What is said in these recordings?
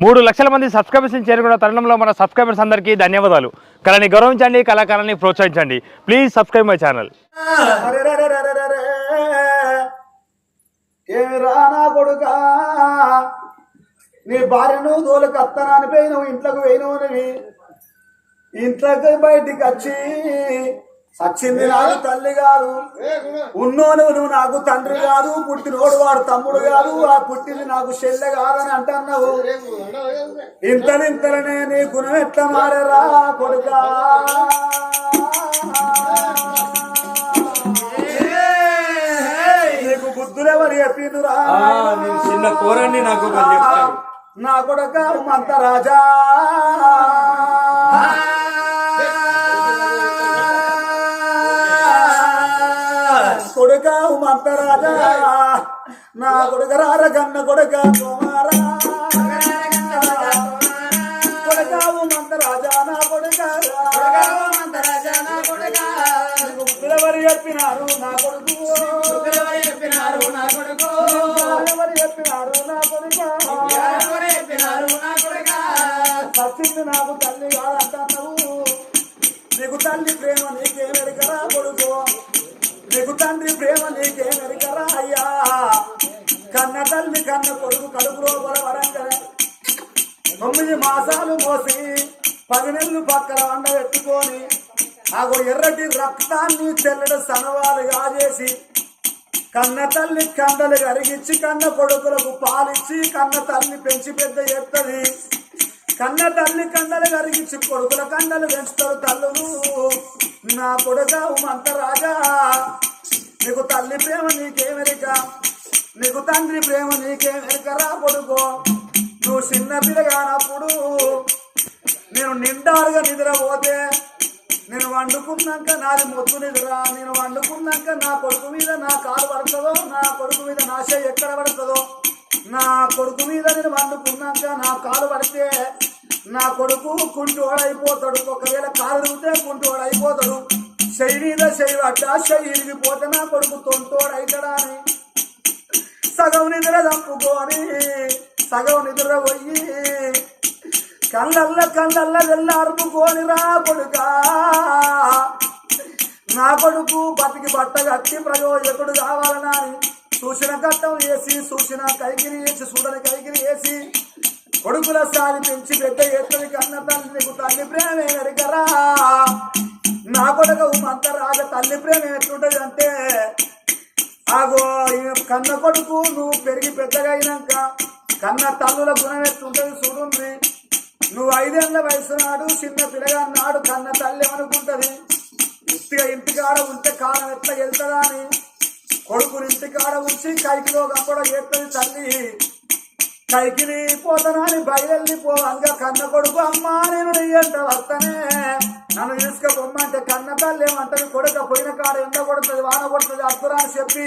మూడు లక్షల మంది సబ్స్క్రైబర్స్ని చేరుకున్న తరుణంలో మన సబ్స్క్రైబర్స్ అందరికీ ధన్యవాదాలు. కళని గౌరవించండి కళాకారాన్ని ప్రోత్సహించండి. ప్లీజ్ సబ్స్క్రైబ్ మై ఛానల్ రానా కొడుకా? నీ భార్యను దోలకు నువ్వు పోయినవు ఇంట్లోకి పోయినవునవి ఇంట్లోకి బయటికి వచ్చి సచ్చింది నాకు తల్లి కాదు ఉన్నోను నువ్వు నాకు తండ్రి కాదు పుట్టినోడు వాడు తమ్ముడు కాదు ఆ పుట్టింది నాకు చెల్లె కాదని అంటున్నావు. ఇంతలింతలనే నీ గుణం ఎట్లా మారరా కొడుకా? నీకు బుద్ధులెవరు చెప్పిందురా? చిన్న కూరని నాకు నా కొడుక మంత రాజా. కొడుక రాజా నా కొడుక రార కన్న కొడుక కుమారా. కొడుక నా కొడుక. నీకు చెప్పినారు? నా కొడుకు. చెప్పినారు నా కొడుకు చెప్పినారు? నా కొడుక. చెప్పినారు నా కొడుక నాకు తల్లి కాదంటున్నావు నీకు తల్లి ప్రేమ నీకే నీకు తండ్రి ప్రేమ నీకే నరికరా అయ్యా కన్న తల్లి కన్న కొడుకు కడుపులో వరంగనే తొమ్మిది మాసాలు మోసి పది నెలలు పక్కన వండ పెట్టుకొని ఆగో ఎర్రటి రక్తాన్ని తెల్లడ సనవాలుగా చేసి కన్న తల్లి కండలు కరిగించి కన్న కొడుకులకు పాలిచ్చి కన్న తల్లి పెంచి పెద్ద ఎత్తది. కన్న తల్లి కండలు కరిగించి కొడుకుల కండలు పెంచుతారు తల్లులు. నా కొడుక మంత రాజా నీకు తల్లి ప్రేమ నీకేమెరిక నీకు తండ్రి ప్రేమ నీకేమెరిక రా కొడుకో? నువ్వు చిన్న పిల్లగానప్పుడు నేను నిండారుగా నిద్రపోతే నేను వండుకున్నాక నాది మొద్దు నిద్ర నేను వండుకున్నాక నా కొడుకు మీద నా కాలు పడుతుందో నా కొడుకు మీద నా చెయ్యి ఎక్కడ పడుతుందో? నా కొడుకు మీద నేను వండుకున్నాక నా కాలు పడితే నా కొడుకు కుంటోడైపోతాడు ఒకవేళ కాలు దిగితే అయిపోతాడు చెయ్యి మీద చెయ్యి పడ్డా చెయ్యి ఇరిగిపోతే నా కొడుకు తొంటోడైతాడా అని. సగం నిద్ర తప్పుకొని సగం నిద్ర పోయి కళ్ళల్ల కళ్ళల్ల వెళ్ళారుకోని రా కొడుకా. నా కొడుకు బతికి బట్ట కట్టి ప్రయోజకుడు కావాలనా అని సూచన కట్టం వేసి సూచన కైకిరి వేసి చూడని కైకిరి వేసి కొడుకుల సారి పెంచి పెద్ద ఎత్తుడి కన్న తల్లి నీకు తల్లి ప్రేమే ఎరగరా నా కొడుకు మంత రాజ తల్లి ప్రేమ ఎట్లుంటది అంటే ఆగో ఈ కన్న కొడుకు నువ్వు పెరిగి పెద్దగా అయినాక కన్న తల్లుల గుణం ఎట్లుంటది చూడుంది నువ్వు ఐదేళ్ళ వయసు నాడు చిన్న పిల్లగా నాడు కన్న తల్లి అనుకుంటది ఇంటిగా ఇంటికాడ ఉంటే కాలం ఎట్లా వెళ్తుందా అని కొడుకుని ఇంటికాడ ఉంచి కైకిలో కూడా చేస్తుంది తల్లి. కైకిలి పోతనాని పో పోవంగా కన్న కొడుకు అమ్మా నేను నెయ్యంట వస్తనే నన్ను తీసుకపోమ్మంటే కన్న తల్లి ఏమంటది? కొడుక పోయిన కాడ ఎండ కొడుతుంది వాన కొడుతుంది అద్దురా అని చెప్పి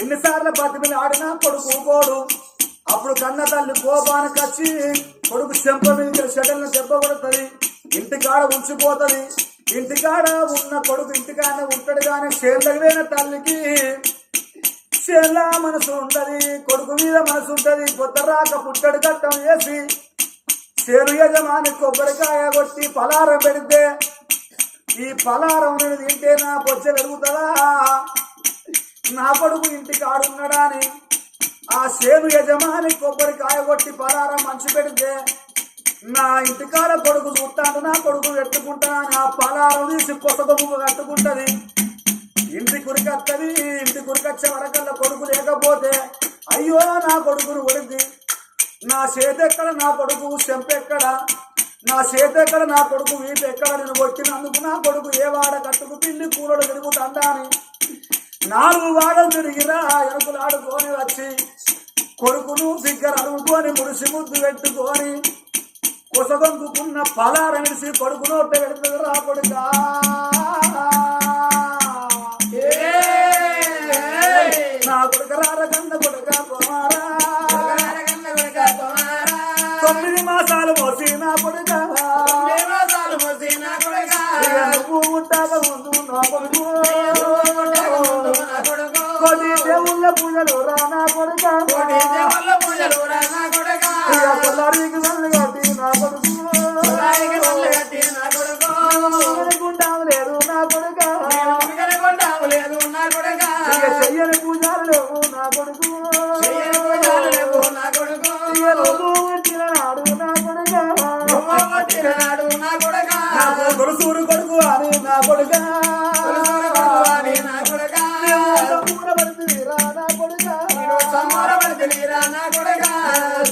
ఎన్నిసార్లు బతిమిని ఆడినా కొడుకు ఊకోడు అప్పుడు కన్న తల్లి కోపానికి వచ్చి కొడుకు చెంప మీద షటల్ని దెబ్బ కొడుతుంది ఇంటికాడ ఉంచిపోతుంది. ఇంటికాడ ఉన్న కొడుకు ఇంటికాడ ఉంటాడు కానీ చేళ్ళగిపోయిన తల్లికి చేలా మనసు ఉంటది కొడుకు మీద మనసు ఉంటది కొత్త రాక పుట్టడు కట్టం వేసి చేరు యజమాని కొబ్బరికాయ కొట్టి పలారం పెడితే ఈ పలారం నేను తింటే నా పొచ్చ పెరుగుతుందా? నా కొడుకు ఇంటికి ఆడున్నాడా అని ఆ సేను యజమాని కొబ్బరికాయ కొట్టి పలారం మంచి పెడితే నా ఇంటికాడ కొడుకు చూస్తాను నా కొడుకు పెట్టుకుంటాను నా పలారం తీసి కొత్త కొమ్ము కట్టుకుంటది. ఇంటి కురికత్తది ఇంటి కురికొచ్చే వరకల్లా కొడుకు లేకపోతే అయ్యో నా కొడుకును ఒడిద్ది నా చేతి ఎక్కడ నా కొడుకు చెంపెక్కడ? నా చేతి ఎక్కడ నా కొడుకు వీపు ఎక్కడ నేను కొట్టినందుకు నా కొడుకు ఏ వాడ కట్టుకు పిల్లి కూరడు తిరుగుతుందా అని. నాలుగు వాడలు తిరిగిరా ఎనుకులాడుకొని వచ్చి కొడుకును సిగ్గర అనుకొని ముడిసి ముద్దు పెట్టుకొని కొసగొందుకున్న పలారమిడిసి కొడుకు నోట పెడుతుంది రా కొడుకా. నా కొడుక రారగంద కొడుక కుమారా. తొమ్మిది మాసాలు మోసి నా కొడుక. ఇక నువ్వు ఉంటాక ముందు నా కొడుకు. కొడి దేవుళ్ళ పూజలు రా నా కొడుక.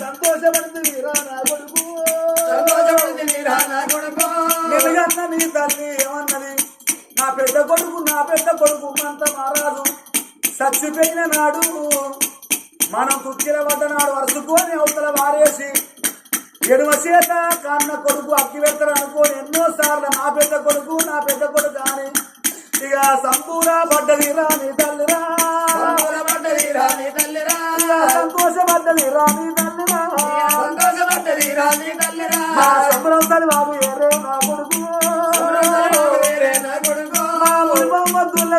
సంతోషపడుతుందిరా నా కొడుకు. సంతోషపడుతునిరా నా కొడుకు. నిలగన్న నీ తల్లి ఏమన్నది? నా పెద్ద కొడుకు నా పెద్ద కొడుకు మంత మారాదు. చచ్చిపోయిన నాడు మనం కుక్కిల పడ్డ నాడు వరుసుకొని అవతల వారేసి ఎడమ చేత కన్న కొడుకు అక్కి పెడతారు అనుకోని ఎన్నో సార్లు నా పెద్ద కొడుకు నా పెద్ద కొడుకు అని. ఇక సంపూర పడ్డది రాని తల్లిరా సంబరపడ్డదిరా నీ తల్లిరా సంతోషపడ్డది రాని తల్లిరా సంతోషపడ్డదిరా నీ తల్లిరా సంబరం బాబు ఏరే నా కొడుకు. ఏరే నా కొడుకు. కుటుంబతుల్లో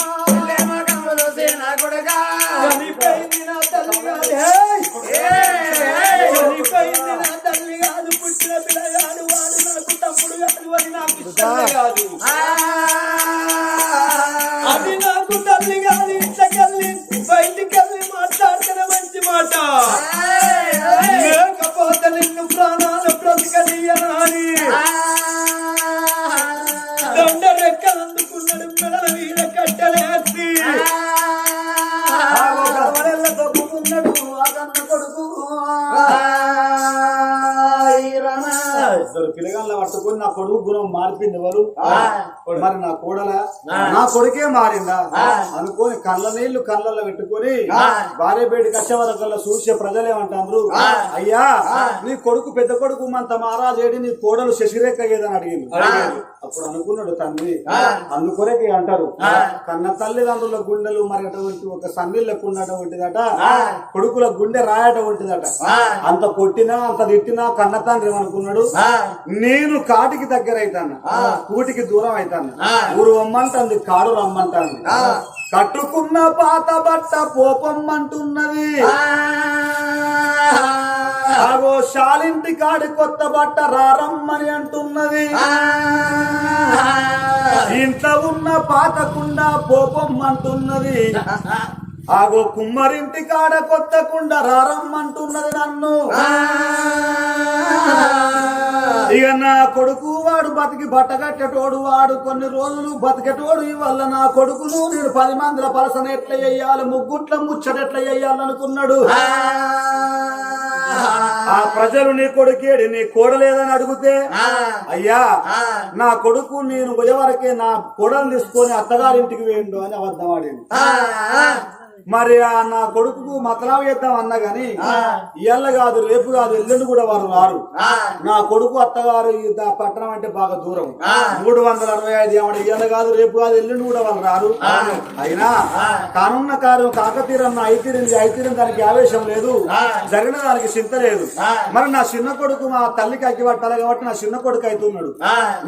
కాదు ఇద్దరు పిల్లగాళ్ళ పట్టుకొని నా కొడుకు గుణం మారిపోయింది ఎవరు. మరి నా కోడల. నా కొడుకే మారిందా. అనుకోని కళ్ళ నీళ్ళు కళ్ళల్లో పెట్టుకొని. భార్య బయటకు వచ్చే వరకల్లా చూసే ప్రజలేమంటారు. అయ్యా నీ కొడుకు పెద్ద కొడుకు మంత మహారాజేడి నీ కోడలు శశిరేఖ ఏదని అడిగింది. అప్పుడు అనుకున్నాడు తండ్రి ఆ. అందుకొరకే అంటారు. కన్న తల్లిదండ్రుల గుండెలు మరి అటువంటి ఒక సన్నీళ్ళకు ఉన్నటువంటిదట. కొడుకుల గుండె రాయటువంటిదట ఆ. అంత కొట్టినా అంత తిట్టినా కన్న తండ్రి ఏమనుకున్నాడు ఆ, నేను కాటికి దగ్గర అవుతాను. కూటికి దూరం అవుతాను. ఊరు రమ్మంటుంది కాడు రమ్మంటాను ఆ. కట్టుకున్న పాత బట్ట పోపమ్మంటున్నది. ఆగో శాలింటి కాడి కొత్త బట్ట రారమ్మని అంటున్నది. ఇంట్లో ఉన్న పాత కుండ పోపమ్మంటున్నది. ఆగో కుమ్మరింటి కాడ కొత్త కుండ రారమ్మంటున్నది నన్ను. ఇక నా కొడుకు వాడు బతికి బట్టగట్టేటోడు వాడు కొన్ని రోజులు బతికేటోడు ఇవల్ల నా కొడుకును నేను పది మందిల పరసన ఎట్లా ముగ్గుట్ల ముచ్చట ఎట్లా ఆ ప్రజలు నీ కొడుకేడి నీ కోడలేదని అడిగితే అయ్యా నా కొడుకు నేను పోయేవరకే నా కోడలు తీసుకొని అత్తగారింటికి వేయండు అని అబద్ధం ఆడింది మరి ఆ నా కొడుకు మతలావు చేద్దాం అన్నా గాని ఇయ్యాల కాదు రేపు కాదు ఎల్లుండి కూడా వారు రారు. నా కొడుకు అత్తగారు పట్టణం అంటే బాగా దూరం. మూడు వందల అరవై ఐదు ఏమన్నా ఇయ్యాల కాదు రేపు కాదు ఎల్లుండి కూడా వాళ్ళు రారు. అయినా కానున్న కార్యం కాకతీరన్న ఐతీరింది ఐతీరం దానికి ఆవేశం లేదు. జరిగిన దానికి చింత లేదు. మరి నా చిన్న కొడుకు మా తల్లికి అగ్గి పట్టాలి కాబట్టి నా చిన్న కొడుకు అవుతున్నాడు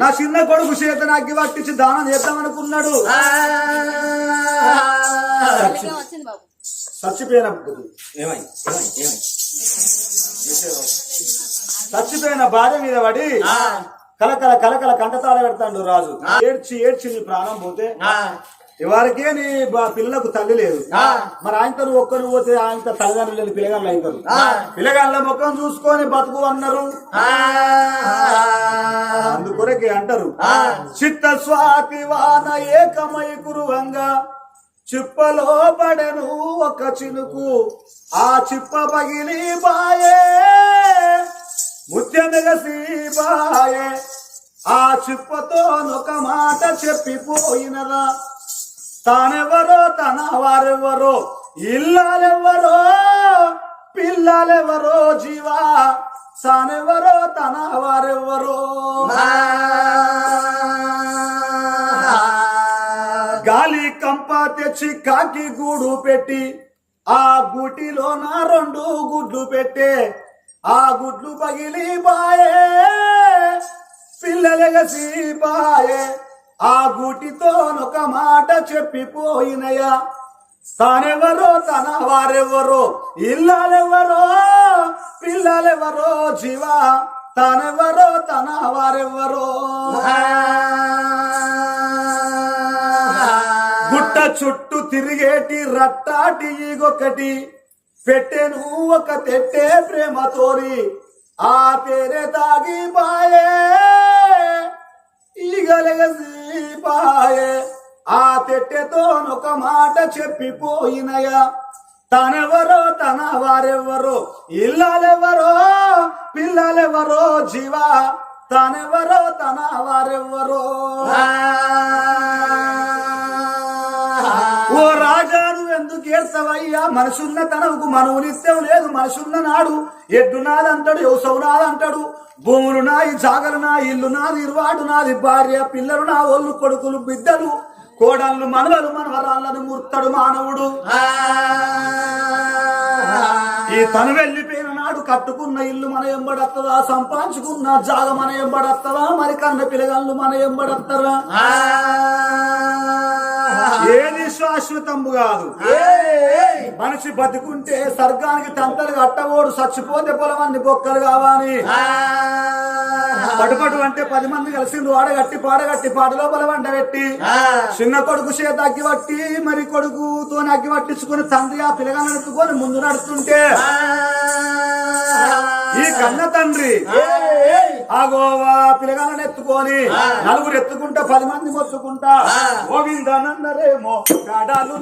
నా చిన్న కొడుకు చేతన అగ్గి పట్టించి దానం చేద్దాం అనుకున్నాడు వచ్చింది చచ్చిపోయిన చచ్చిపోయిన భార్య మీద పడి కలకల కలకల కంటతాళ పెడతాడు రాజు. ఏడ్చి ఏడ్చి నీ ప్రాణం పోతే ఎవరికే నీ పిల్లలకు తల్లి లేదు. మరి ఆయనతో ఒక్కరు పోతే ఆయనతో తల్లిదండ్రులు లేని పిల్లగాళ్ళు అవుతారు పిల్లగాళ్ళ ముఖం చూసుకొని బతుకు అన్నారు. అందుకొరకే అంటారు. చిత్త స్వాతి వాన ఏకమై కురువంగా. చిప్పలో పడను ఒక చినుకు ఆ చిప్ప పగిలి బాయే ముత్యమెగసి బాయే ఆ చిప్పతో ఒక మాట చెప్పిపోయినదా తానెవరో తన వారెవరో ఇల్లాలెవరో పిల్లలెవరో జీవా. తానెవరో తన వారెవరో. గాలి తెచ్చి కాకి గూడు పెట్టి ఆ గుటిలో నా రెండు గుడ్లు పెట్టే ఆ గుడ్లు పగిలి బాయే పిల్లలెగసి బాయే ఆ గూటితోనొక మాట చెప్పిపోయినయా తానెవరో తన వారెవరో ఇల్లాలెవరో పిల్లలెవరో జీవా. తానెవరో తన వారెవరో. చుట్టూ తిరిగేటి రట్టాటి ఈగొకటి. పెట్టెను ఒక తెట్టే ప్రేమతోని ఆ తేరే తాగి పాయే. ఈగలగసి పాయే. ఆ తెట్టెతోనొక మాట చెప్పిపోయినయా. తనెవరో తన వారెవరో ఇల్లాలెవరో పిల్లలెవరో జీవా. తనెవరో తన వారెవరో ఏడ్చవయ్యా మనసున్న తనకు మనవు నిత్యం లేదు మనసున్న నాడు. ఎడ్డు నాదంటాడు వ్యవసవు నాదంటాడు భూములు నాయి జాగలు నా ఇల్లు నాది ఇరువాడు నాది. భార్య పిల్లలు నా ఒళ్ళు కొడుకులు బిడ్డలు. కోడళ్ళు మనవలు మనవరాళ్ళను ముర్తడు మానవుడు. ఈ తను వెళ్ళిపోయిన నాడు కట్టుకున్న ఇల్లు మన ఎంబడత్తదా? సంపాదించుకున్న జాగ మన ఎంబడత్తదా? మరి కన్న పిల్లగాళ్ళు మన ఎంబడత్తరా? ఏది శాశ్వతము కాదు. మనిషి బతుకుంటే స్వర్గానికి తంతలు కట్టబోడు చచ్చిపోతే పొలమన్ని బొక్కలు కావాలి. పటుపటు అంటే పది మంది కలిసి వాడగట్టి పాడగట్టి పాటలో బలవంట పెట్టి. చిన్న కొడుకు చేత అగ్గి పట్టి మరి కొడుకుతో అగ్గి పట్టించుకుని తండ్రి ఆ పిల్లగాలను ఎత్తుకొని ముందు నడుస్తుంటే. ఈ కన్న తండ్రి. ఆ. గోవా పిల్లగాలను ఎత్తుకొని నలుగురు ఎత్తుకుంటా పది మంది మొత్తుకుంటా. గోవిందానందరేమో గాడాలు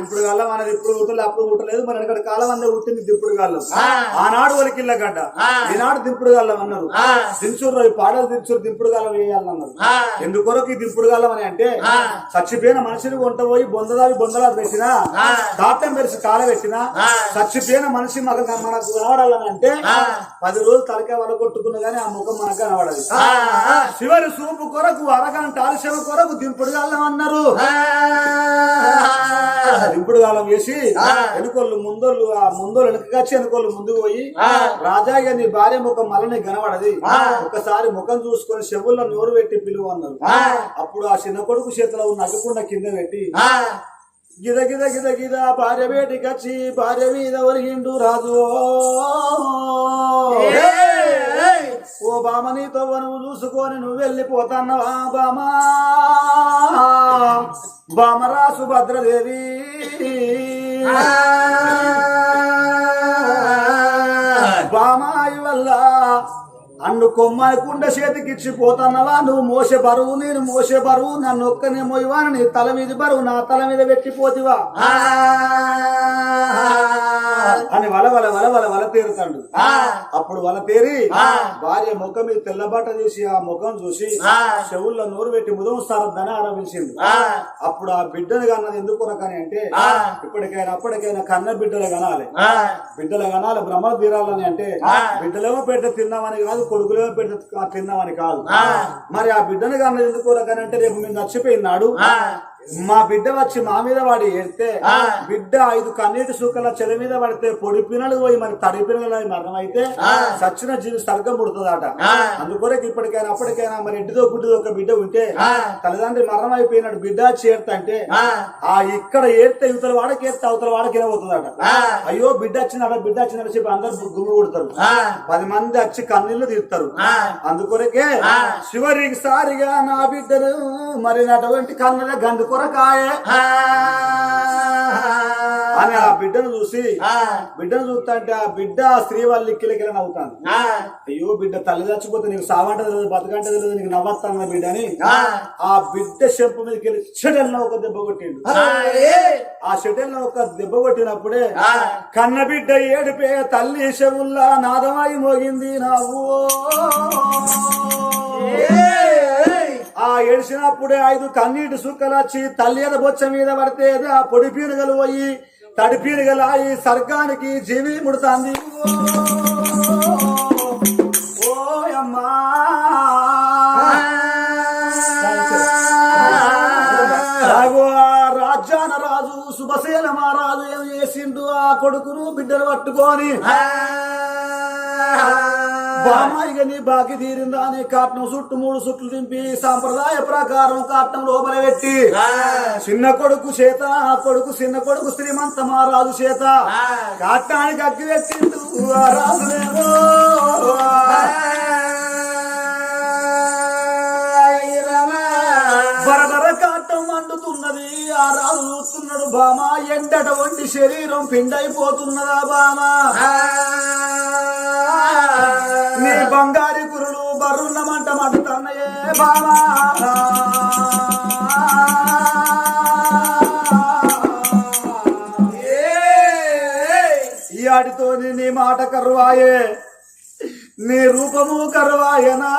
దింపుడు గల్లం అనేది ఇప్పుడు ఉట్టలేదు అప్పుడు ఉట్టలేదు మరి ఇక్కడ కాలం అందే ఉట్టింది దింపుడు గల్లం ఆనాడు వాళ్ళకి ఇళ్ళగడ్డ ఈనాడు దింపుడు గల్లం అన్నారు. దించురు ఈ పాడలు దించురు దింపుడు గల్లం వేయాలన్నారు. ఎందుకొరకు ఈ దింపుడు గల్లం అని అంటే చచ్చిపోయిన మనిషిని వంట పోయి బొందదావి బొందలా పెట్టినా దాటం పెరిసి కాల పెట్టినా చచ్చిపోయిన మనిషి మనకు మనకు కనబడాలని అంటే పది రోజులు తలకాయ వల కొట్టుకున్నా గానీ ఆ ముఖం మనకు కనబడదు. చివరి సూపు కొరకు అరగంట ఆలస్యం కొరకు దింపుడు గల్లం అన్నారు. దింపుడు గాలం వేసి వెనుకోళ్ళు ముందోళ్ళు ఆ ముందోళ్ళు వెనకచ్చి వెనుకోళ్ళు ముందుకు పోయి రాజా ఇక నీ భార్య ముఖం మళ్ళీ కనబడది. ఒకసారి ముఖం చూసుకొని చెవుల్లో నోరు పెట్టి పిలువ అన్నారు అప్పుడు ఆ చిన్న కొడుకు చేతిలో ఉన్న అడ్డుకుండా కింద పెట్టి గిద గిద గిద గిద భార్య బేటికి వచ్చి భార్య మీద ఒరిగిండు రాజు. ఓ బామ నీతో నువ్వు చూసుకొని నువ్వు వెళ్ళిపోతాన్నవా బామా? బామరా సుభద్రదేవి బామాయి వల్ల అన్ను కొమ్మాయి కుండ చేతికిచ్చి పోతాన్నవా నువ్వు మోసే బరువు నేను మోసే బరువు నన్ను ఒక్కనే మోయవాని? నీ తల మీద బరువు నా తల మీద పెట్టిపోతివా అని వల వల వల వల వల తేరుతాడు అప్పుడు వల తేరి భార్య ముఖం మీద తెల్ల బట్ట చూసి ఆ ముఖం చూసి చెవుల్లో నోరు పెట్టి ముదం సారద్దని ఆరంభించింది అప్పుడు ఆ బిడ్డను కన్నది ఎందుకు కొనకని అంటే ఇప్పటికైనా అప్పటికైనా కన్న బిడ్డలు కనాలి. బిడ్డలు కనాలి భ్రమలు తీరాలని అంటే బిడ్డలేమో పెడితే తిన్నామని కాదు కొడుకులేమో పెడితే తిన్నామని కాదు. మరి ఆ బిడ్డను కన్నది ఎందుకు కొనకని అంటే రేపు మేము చచ్చిపోయినాడు మా బిడ్డ వచ్చి మా మీద వాడి ఏడితే బిడ్డ ఐదు కన్నీటి సూకల చెల మీద పడితే పొడి పినలు పోయి మరి తడి పినలు మరణం అయితే సచ్చిన జీవి స్వర్గం పుడుతుందట. అందుకొరకు ఇప్పటికైనా అప్పటికైనా మరి ఇంటితో గుడ్డితో ఒక బిడ్డ ఉంటే తల్లిదండ్రి మరణం అయిపోయినాడు బిడ్డ చేరుతా అంటే ఆ. ఇక్కడ ఏడితే ఇవతల వాడకి ఏడితే అవతల వాడకి పోతుందట. అయ్యో బిడ్డ వచ్చినాడ బిడ్డ వచ్చినాడ చెప్పి అందరు గుమ్మి కొడతారు. పది మంది వచ్చి కన్నీళ్ళు తీస్తారు. అందుకొరకే చివరికి సారిగా నా బిడ్డను మరి అటువంటి కన్నుల గండు కొరకాయ. అని ఆ బిడ్డను చూసి బిడ్డను చూస్తా అంటే ఆ బిడ్డ స్త్రీ వాళ్ళ లిక్కిలకిల నవ్వుతాను అయ్యో బిడ్డ తల్లి చచ్చిపోతే నీకు సావంట తెలియదు బతకంట తెలియదు నీకు నవ్వస్తాను బిడ్డ అని ఆ బిడ్డ చెంపు మీదకి వెళ్ళి షటల్ ఒక దెబ్బ కొట్టిండు. ఆ షటల్ ఒక దెబ్బ కొట్టినప్పుడే కన్న బిడ్డ ఏడిపే తల్లి చెవుల్లా నాదమాయి మోగింది నావు ఆ ఏడిసినప్పుడే ఐదు కన్నీటి సుక్కలు వచ్చి తల్లి బొచ్చ మీద పడితే ఆ పొడి పీనుగలు పోయి తడి పీనుగలు సర్గానికి జీవి ముడుతాంది. ఓ అమ్మా. రాజ్యాన రాజు శుభశీల మహారాజు ఏం చేసిండు? ఆ కొడుకును బిడ్డలు పట్టుకొని. బామాయిగా నీ బాకి తీరిందా అని కాటం చుట్టూ మూడు చుట్లు దింపి సాంప్రదాయ ప్రకారం కాటం లోపల పెట్టి చిన్న కొడుకు చేత ఆ కొడుకు చిన్న కొడుకు శ్రీమంత మహారాజు చేత. కాటానికి అగ్గి పెట్టిండు బరబర కాటం ఆ రాజు చూస్తున్నాడు బామ ఎండట వంటి శరీరం పిండైపోతున్నదా బామ? నీ బంగారి గురులు బర్రున్నమంట మంటున్నాయే బామా ఈ ఆడితోని నీ మాట కరువాయే నీ రూపము కరువాయనా.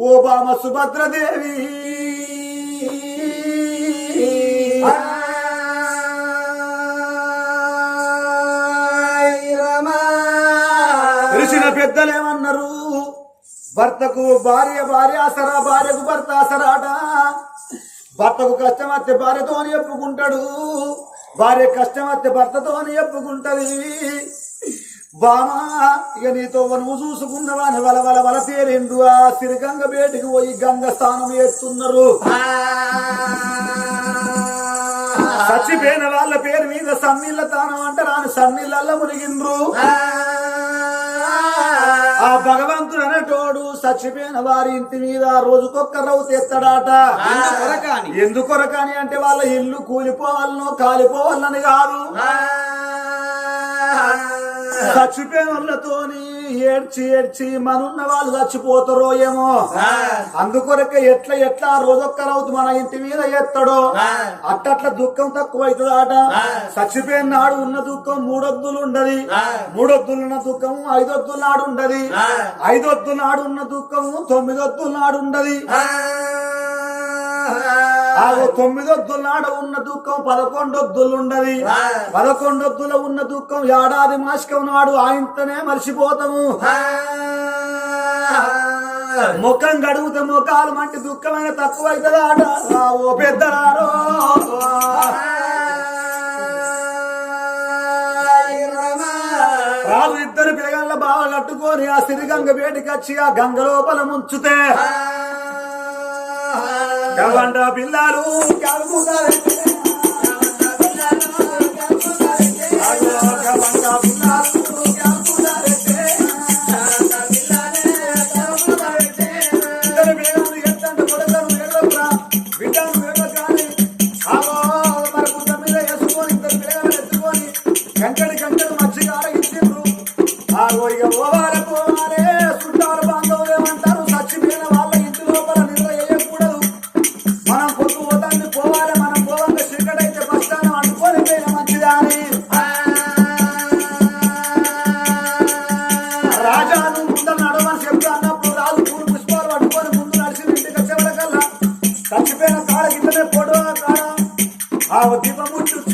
ఓ బామ సుభద్రదేవి భర్తకు భార్య భార్య అసరా భార్యకు భర్త అసరాట. భర్తకు కష్టం వస్తే భార్యతోని చెప్పుకుంటాడు భార్య కష్టం వస్తే భర్తతోని చెప్పుకుంటది బామా ఇక నీతో నువ్వు చూసుకున్నవా అని వల వల వల తేరిండు. ఆ సిరిగంగ బేటికి పోయి గంగ స్థానం చేస్తున్నారు. చచ్చిపోయిన వాళ్ళ పేరు మీద సన్నీళ్ళ తానం అంటారు. అని సన్నీళ్ళల్లో మునిగిండ్రు. ఆ భగవంతుడు అనేటోడు చచ్చిపోయిన వారి ఇంటి మీద రోజుకొక్క రవ్వు తెస్తాడాట. కొరకాని? ఎందుకొరకని అంటే వాళ్ళ ఇల్లు కూలిపోవాలనో కాలిపోవాలని కాదు. చచ్చిపోయిన వాళ్ళతోని ఏడ్చి ఏడ్చి మనున్న వాళ్ళు చచ్చిపోతారో ఏమో. అందుకొరకే ఎట్లా ఎట్లా రోజొక్క రవ్వు మన ఇంటి మీద ఎత్తడో. అట్టట్ల దుఃఖం తక్కువ అవుతుందాట చచ్చిపోయిన నాడు ఉన్న దుఃఖం మూడొద్దులు ఉండదు. మూడొద్దులు ఉన్న దుఃఖం ఐదొద్దుల నాడు ఉండదు. ఐదొద్దుల నాడు ఉన్న దుఃఖము తొమ్మిదొద్దుల నాడు ఉండదు. ఆ తొమ్మిదొద్దుల నాడ ఉన్న దుఃఖం పదకొండొద్దులుండవి పదకొండొద్దుల ఉన్న దుఃఖం ఏడాది మాసికం నాడు ఆయనతోనే మర్చిపోతాము. ముఖం గడుగుతా ముఖాలు మంటి దుఃఖమైన తక్కువ అవుతుందా ఓ పెద్ద వాళ్ళు ఇద్దరు పిల్లగాళ్ళ బాగా కట్టుకొని ఆ సిరిగంగ వేటికచ్చి ఆ గంగ లోపల ముంచుతే కావండ్రా పిల్లలు కాలుకుంటారు పొడవ కాడ ఆ దీపముట్టు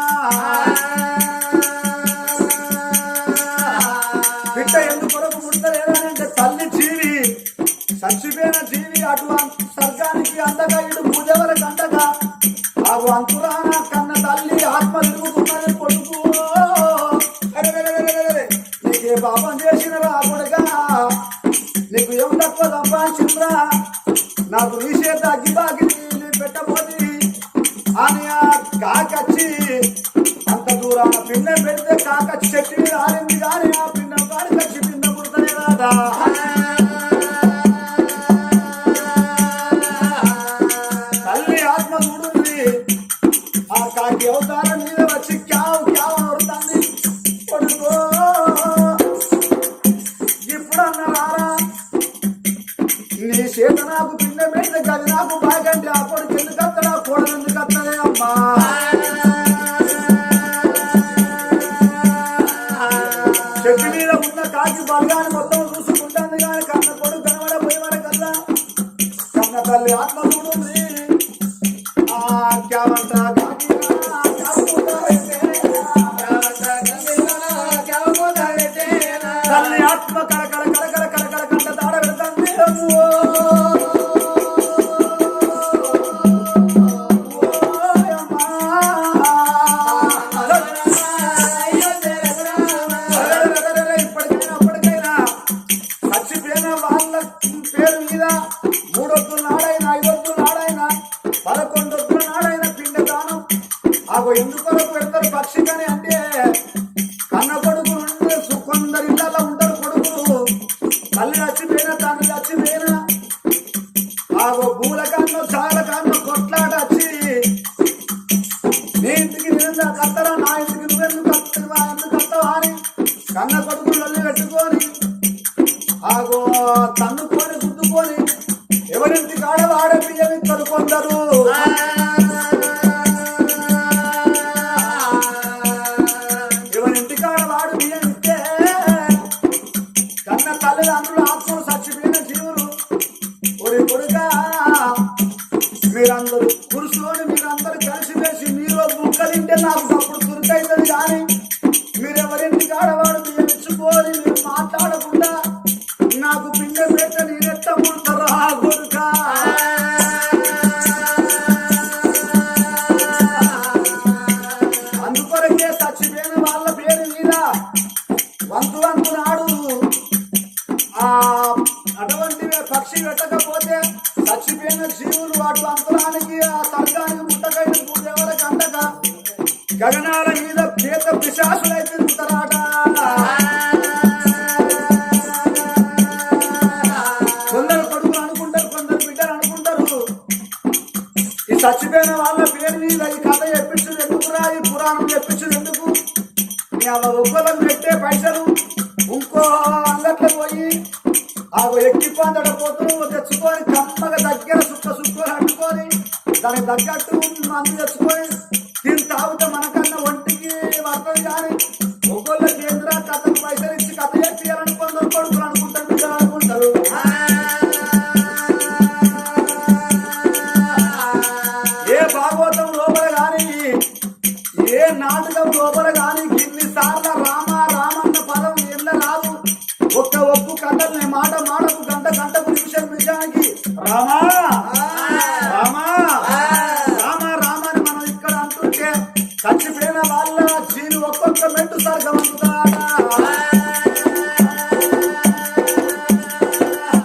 Ah. నాకు బాగండి అప్పుడు పేరు మీద మీరు అందరు కలిసి వేసి మీరు బుక్కలింటే నాకు అప్పుడు సురుకైతుంది కానీ అంగట్లకు పెట్టే పైసలు ఇంకో అంగట్లకు పోయి ఆ ఎక్కి పొందడం పోతూ తెచ్చుకొని కమ్మగా దగ్గర సుక్క సుక్కలు అట్టుకొని దానికి తగ్గట్టు మందు తెచ్చుకొని